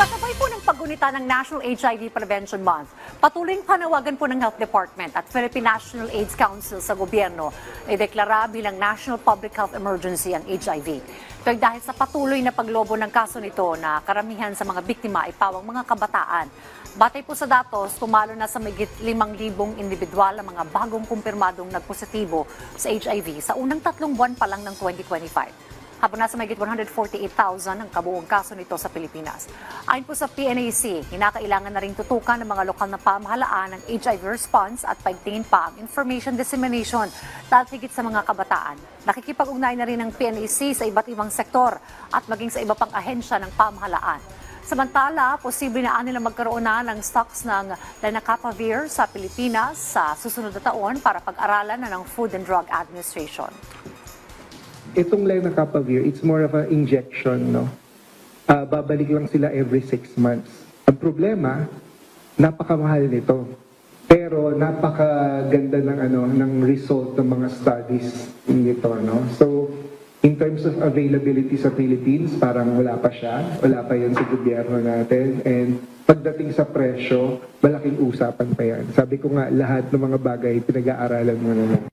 Kasabay po ng paggunita ng National HIV Prevention Month, patuloy panawagan po ng Health Department at Philippine National AIDS Council sa gobyerno ay deklara bilang National Public Health Emergency ang HIV. Ito dahil sa patuloy na paglobo ng kaso nito na karamihan sa mga biktima ay pawang mga kabataan. Batay po sa datos, tumalo na sa magit 5,000 individual ang mga bagong kumpirmadong nagpositibo sa HIV sa unang tatlong buwan pa lang ng 2025 habang nasa mahigit 148,000 ang kabuong kaso nito sa Pilipinas. Ayon po sa PNAC, hinakailangan na rin tutukan ng mga lokal na pamahalaan ng HIV response at paigtingin pa ang information dissemination dahil higit sa mga kabataan. Nakikipag-ugnay na rin ng PNAC sa iba't ibang sektor at maging sa iba pang ahensya ng pamahalaan. Samantala, posible na nila magkaroon na ng stocks ng lenacapavir sa Pilipinas sa susunod na taon para pag-aralan na ng Food and Drug Administration. Itong lenacapavir, it's more of an injection, no? Ah, babalik lang sila every six months. Ang problema, napakamahal nito. Pero napakaganda ng ano ng result ng mga studies nito, no? So, in terms of availability sa Philippines, parang wala pa siya. Wala pa yan sa gobyerno natin. And pagdating sa presyo, malaking usapan pa yan. Sabi ko nga, lahat ng mga bagay pinag-aaralan muna natin.